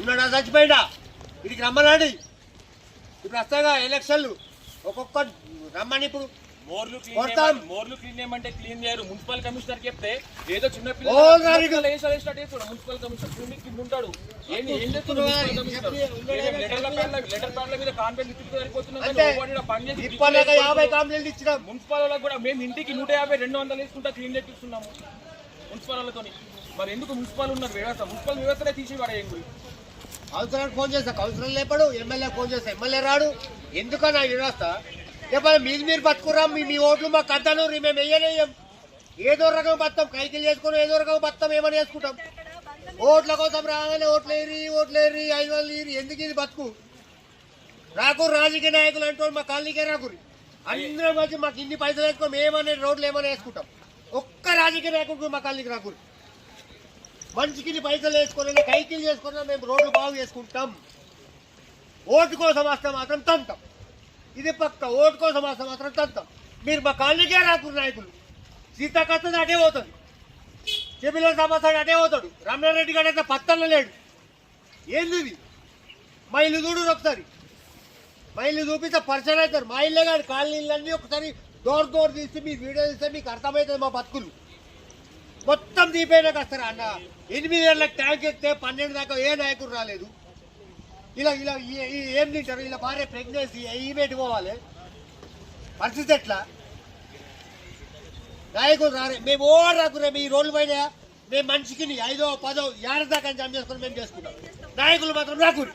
ఉన్నాడా? చచ్చిపోయినా ఇడికి రమ్మనండి. ఇప్పుడు వస్తాగా ఎలక్షన్లు. ఒక్కొక్క రమ్మని ఇప్పుడు. మోర్లు క్లీన్ మోర్లు క్లీన్ చేయమంటే క్లీన్ చేయరు. మున్సిపల్ కమిషనర్ చెప్తే ఏదో చిన్న ఓ గారికి. మున్సిపల్ కమిషనర్ క్లినిక్ కింద ఉంటాడు. ఏం చేస్తున్నాడు లెటర్ ప్యాడ్ల మీద ఇచ్చుకు సరిపోతున్నాం పని చేసి యాభై కంప్లైంట్ ఇచ్చినాం. మున్సిపల్ వాళ్ళకి కూడా మేము ఇంటికి నూట యాభై రెండు వందలు వేసుకుంటా క్లీన్ చేపిస్తున్నాము. మున్సిపల్ వాళ్ళతోని. మరి ఎందుకు మున్సిపల్ ఉన్నారు వ్యవస్థ? మున్సిపల్ వ్యవస్థనే తీసి పడేయం గురి కౌన్సిలర్ ఫోన్ చేస్తా కౌన్సిలర్ లేపడు ఎమ్మెల్యే ఫోన్ చేస్తా ఎమ్మెల్యే రాడు. ఎందుకన్నా వ్యవస్థ లేకపోతే మీరు మీరు బతుకురా మీ మీ ఓట్లు మాకు అద్దను మేము వెయ్యలేయం ఏదో రకం బతాం కైకిలు చేసుకుని ఏదో రకం బతాం ఏమని వేసుకుంటాం ఓట్ల కోసం రాగానే ఓట్లు ఏరి ఓట్లు ఏరి ఐదు వందలు ఏరి ఎందుకు ఇది బతుకు? రాకు రాజకీయ నాయకులు అంటూ మా కాలనీకే రాకురి అందరం వచ్చి మాకు ఇన్ని పైసలు వేసుకోం మేమనే రోడ్లు ఏమైనా వేసుకుంటాం? ఒక్క రాజకీయ నాయకుడు మా కాలనీకి రాకురి మనిషికి పైసలు వేసుకున్నా కైకిలు చేసుకున్నా మేము రోడ్లు బాగు చేసుకుంటాం. ఓటు కోసం వస్తే మాత్రం తంతాం. ఇది పక్క ఓటు కోసం వస్తే మాత్రం తంతాం. మీరు మా కాళ్ళకే రాకురు నాయకులు. సీతాకత్తది అటే పోతుంది చెబిల సమస్య అటే పోతాడు. రమణారెడ్డి గారు అయితే పత్తన లేడు. ఏంది ఇది? మా ఇల్లు చూడు ఒకసారి. మా ఇల్లు చూపిస్తే పరిచయం అవుతారు. మా ఇల్లే కాదు కాలనీలన్నీ ఒకసారి డోర్ డోర్ తీస్తే మీ వీడియో తీస్తే మీకు అర్థమవుతుంది మా బతుకులు. మొత్తం దీపైనాక వస్తారు అన్న. ఎనిమిది ఏళ్ళకి ట్యాంక్ ఎత్తే పన్నెండు దాకా ఏ నాయకుడు రాలేదు. ఇలా ఇలా ఏం తింటారు? ఇలా భార్య ప్రెగ్నెన్సీ ఈ పెట్టుకోవాలి పరిస్థితి ఎట్లా? నాయకుడు రారే మేము ఓ రాకురే మీ రోడ్లు పైన మేము మనిషికి ఐదో పదో ఏడాది దాకా జమ చేసుకుని మేము చేసుకుంటాం. నాయకులు మాత్రం రాకురు